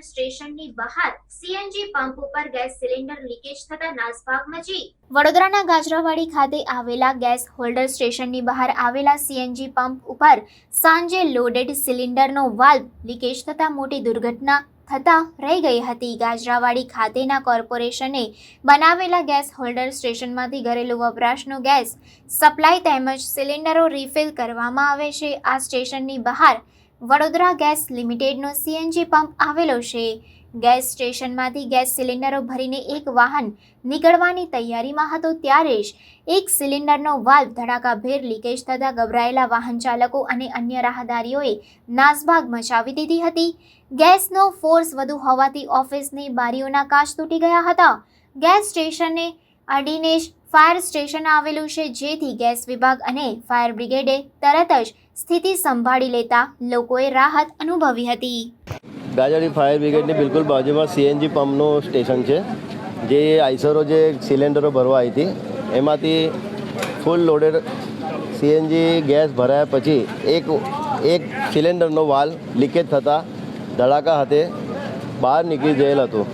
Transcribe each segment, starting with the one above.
સ્ટેશનની બહાર CNG pump ઉપર ગેસ સિલિન્ડર લીકેજ થતા નાસભાગ મચી વડોદરાના ગાજરાવાડી ખાતે આવેલા ગેસ હોલ્ડર સ્ટેશનની બહાર આવેલા સીએનજી પંપ ઉપર સાંજે લોડેડ સિલિન્ડરનો વાલ્વ લીકેજ થતા મોટી દુર્ઘટના થતા રહી ગઈ હતી. ગાજરાવાડી ખાતેના કોર્પોરેશને બનાવેલા ગેસ હોલ્ડર સ્ટેશનમાંથી ઘરેલું વપરાશનો ગેસ સપ્લાય તેમજ સિલિન્ડરો રિફિલ કરવામાં આવે છે. આ સ્ટેશનની બહાર વડોદરા ગેસ લિમિટેડનો સીએનજી પંપ આવેલો છે. ગેસ સ્ટેશનમાંથી ગેસ સિલિન્ડરો ભરીને એક વાહન નીકળવાની તૈયારીમાં હતો ત્યારે જ એક સિલિન્ડરનો વાલ્વ ધડાકાભેર લીકેજ થતાં ગભરાયેલા વાહન ચાલકો અને અન્ય રાહદારીઓએ નાસભાગ મચાવી દીધી હતી. ગેસનો ફોર્સ વધુ હોવાથી ઓફિસની બારીઓના કાચ તૂટી ગયા હતા. ગેસ સ્ટેશને અડીને જ ફાયર સ્ટેશન આવેલું છે, જેથી ગેસ વિભાગ અને ફાયર બ્રિગેડે તરત જ સ્થિતિ સંભાળી લેતા લોકોએ રાહત અનુભવી હતી. ગાજડી ફાયર બ્રિગેડની બિલકુલ બાજુમાં સીએનજી પંપનું સ્ટેશન છે, જે આઈસરો જે સિલિન્ડરો ભરવા આવી હતી, એમાંથી ફૂલ લોડેડ સીએનજી ગેસ ભરાયા પછી એક એક સિલિન્ડરનો વાલ લીકેજ થતાં ધડાકા હાથે બહાર નીકળી ગયેલ હતું.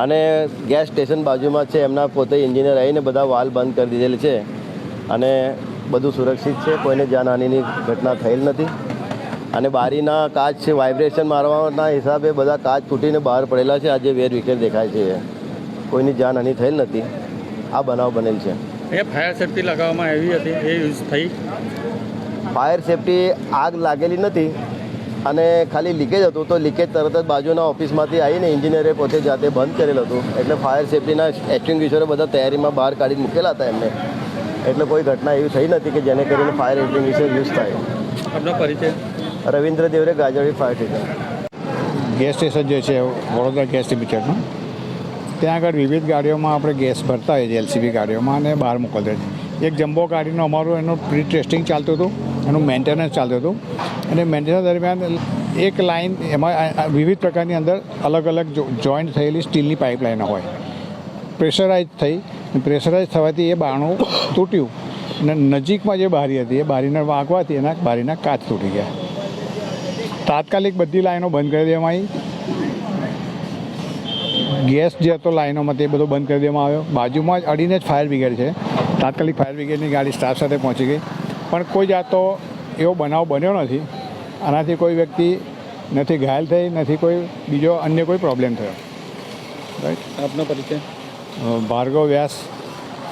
અને ગેસ સ્ટેશન બાજુમાં છે એમના પોતે એન્જિનિયર આવીને બધા વાલ બંધ કરી દીધેલ છે. અને બધું સુરક્ષિત છે કોઈને જાનહાનિની ઘટના થયેલ નથી. અને બારીના કાચ છે વાઇબ્રેશન મારવાના હિસાબે બધા કાચ તૂટીને બહાર પડેલા છે. આજે વેર વિખેર દેખાય છે. કોઈની જાનહાનિ થયેલ નથી. આ બનાવ બનેલ છે. એ ફાયર સેફ્ટી લગાવવામાં આવી હતી એ યુઝ થઈ? ફાયર સેફટી આગ લાગેલી નથી. અને ખાલી લીકેજ હતું તો લીકેજ તરત જ બાજુના ઓફિસમાંથી આવીને એન્જિનિયરે પોતે જાતે બંધ કરેલ હતું. એટલે ફાયર સેફટીના એક્સટિંગ્વિશરો બધા તૈયારીમાં બહાર કાઢી મૂકેલા હતા એમને. એટલે કોઈ ઘટના એવી થઈ નથી કે જેને કરીને ફાયર એક્સ્ટિંગ્વિશર યુઝ થાય. આપનો પરિચય? Ravindra Devre Gajdi fire station gas station જે છે વડોદરા ગેસ લિમિટેડનું ત્યાં આગળ વિવિધ ગાડીઓમાં આપણે ગેસ ભરતા હોઈએ છીએ એલસીબી ગાડીઓમાં અને બહાર મોકલતા એક જમ્બો ગાડીનું અમારું એનું પ્રી ટેસ્ટિંગ ચાલતું હતું. એનું મેન્ટેનન્સ ચાલતું હતું. અને મેન્ટેનન્સ દરમિયાન એક લાઇન એમાં વિવિધ પ્રકારની અંદર અલગ અલગ જોઈન્ટ થયેલી સ્ટીલની પાઇપલાઇન હોય. પ્રેશરાઇઝ થઈ પ્રેશરાઇઝ થવાથી એ બારણું તૂટ્યું. અને નજીકમાં જે બારી હતી, એ બારીને વાંકવાથી એના બારીના કાચ તૂટી ગયા. તાત્કાલિક બધી લાઈનો બંધ કરી દેવામાં આવી. ગેસ જે હતો લાઈનોમાં તે બધો બંધ કરી દેવામાં આવ્યો. બાજુમાં જ અડીને જ ફાયર બ્રિગેડ છે. તાત્કાલિક ફાયર બ્રિગેડની ગાડી સ્ટાફ સાથે પહોંચી ગઈ. પણ કોઈ જાતો એવો બનાવ બન્યો નથી. આનાથી કોઈ વ્યક્તિ નથી ઘાયલ થઈ નથી કોઈ બીજો અન્ય કોઈ પ્રોબ્લેમ થયો. રાઈટ આપનો પરિચય? Bhargav Vyas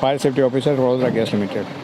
fire safety officer Vadodara gas limited